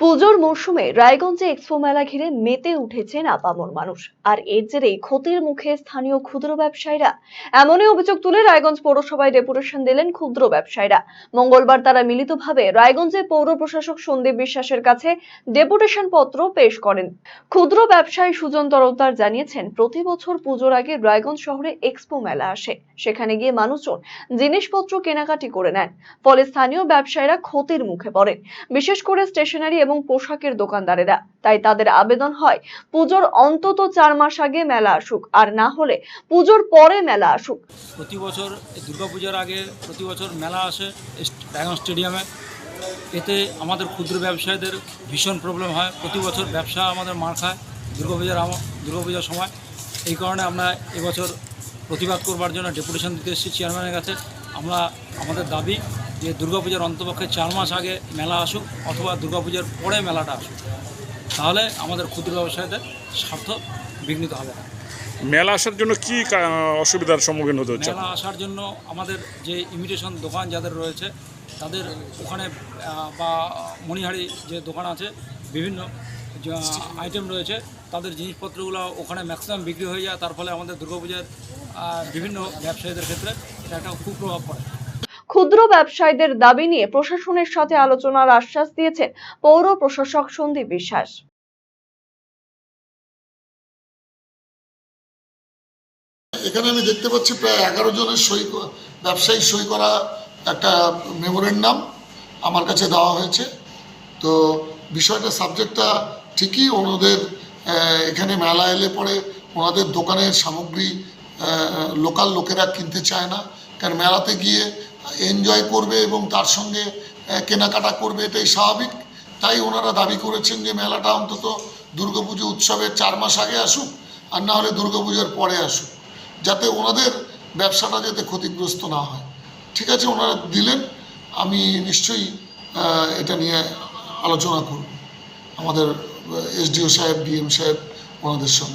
পুজোর মরশুমে রায়গঞ্জে এক্সপো মেলা ঘিরে মেতে উঠেছেন আপামর মানুষ। আর এর জেরেই ক্ষতির মুখে স্থানীয় ক্ষুদ্র ব্যবসায়ীরা। এমনই অভিযোগ তুলে রায়গঞ্জ পৌরসভায় ডেপুটেশন দিলেন ক্ষুদ্র ব্যবসায়ীরা। মঙ্গলবার তারা মিলিতভাবে রায়গঞ্জে পৌর প্রশাসক সন্দীপ বিশ্বাসের কাছে ডেপুটেশন পত্র পেশ করেন। ক্ষুদ্র ব্যবসায়ী সুজন তরফদার জানিয়েছেন, প্রতি বছর পুজোর আগে রায়গঞ্জ শহরে এক্সপো মেলা আসে। সেখানে গিয়ে মানুষজন জিনিসপত্র কেনাকাটি করে নেন। ফলে স্থানীয় ব্যবসায়ীরা ক্ষতির মুখে পড়েন বিশেষ করে স্টেশনারি এবং পোশাকের দোকানদারেরা। তাই তাদের আবেদন হয়, পুজোর অন্তত চার মাস আগে মেলা আসুক, আর না হলে পুজোর পরে মেলা আসুক। প্রতি বছর দুর্গাপূজার আগে প্রতি বছর মেলা আসে রায়গঞ্জ স্টেডিয়ামে এতে আমাদের ক্ষুদ্র ব্যবসায়ীদের ভীষণ প্রবলেম হয়। প্রতি বছর ব্যবসা আমাদের মার খায় দুর্গাপূজার দুর্গাপূজার সময়। এই কারণে আমরা এবছর প্রতিবাদ করবার জন্য ডেপুটেশন দিতে এসেছি চেয়ারম্যানের কাছে। আমরা আমাদের দাবি যে দুর্গাপূজার অন্তপক্ষে চার মাস আগে মেলা আসুক অথবা দুর্গাপূজার পরে মেলাটা আসুক তাহলে আমাদের ক্ষুদ্র ব্যবসায়ীদের স্বার্থ বিঘ্নিত হবে না। মেলা আসার জন্য কি অসুবিধার সম্মুখীন হতে হচ্ছে? মেলা আসার জন্য আমাদের যে ইমিটেশন দোকান যাদের রয়েছে তাদের ওখানে বা মণিহারি যে দোকান আছে বিভিন্ন আইটেম রয়েছে তাদের জিনিসপত্রগুলো ওখানে ম্যাক্সিমাম বিক্রি হয়ে যায়। তার ফলে আমাদের দুর্গাপূজার বিভিন্ন ব্যবসায়ীদের ক্ষেত্রে এটা একটা কুপ্রভাব পড়ে। ক্ষুদ্র ব্যবসায়ীদের দাবি নিয়ে প্রশাসনের সাথে আলোচনার আশ্বাস দিয়েছেন পৌর প্রশাসক সন্দীপ বিশ্বাস। এখানে আমি দেখতে পাচ্ছি প্রায় এগারো জনের সই ব্যবসায়ী সই করা একটা মেমোরেন্ডাম আমার কাছে দেওয়া হয়েছে। তো বিষয়টা, সাবজেক্টটা ঠিকই ওনাদের এখানে মেলা এলে পরে ওনাদের দোকানের সামগ্রী লোকাল লোকেরা কিনতে চায় না। কারণ মেলাতে গিয়ে এনজয় করবে এবং তার সঙ্গে কেনাকাটা করবে, এটাই স্বাভাবিক। তাই ওনারা দাবি করেছেন যে মেলাটা অন্তত দুর্গাপুজো উৎসবের চার মাস আগে আসুক আর না হলে দুর্গাপূজার পরে আসুক, যাতে ওনাদের ব্যবসাটা যাতে ক্ষতিগ্রস্ত না হয়। ঠিক আছে, ওনারা দিলেন। আমি নিশ্চয়ই এটা নিয়ে আলোচনা করব। আমাদের এসডিও সাহেব, ডিএম সাহেব, ওনাদের সঙ্গে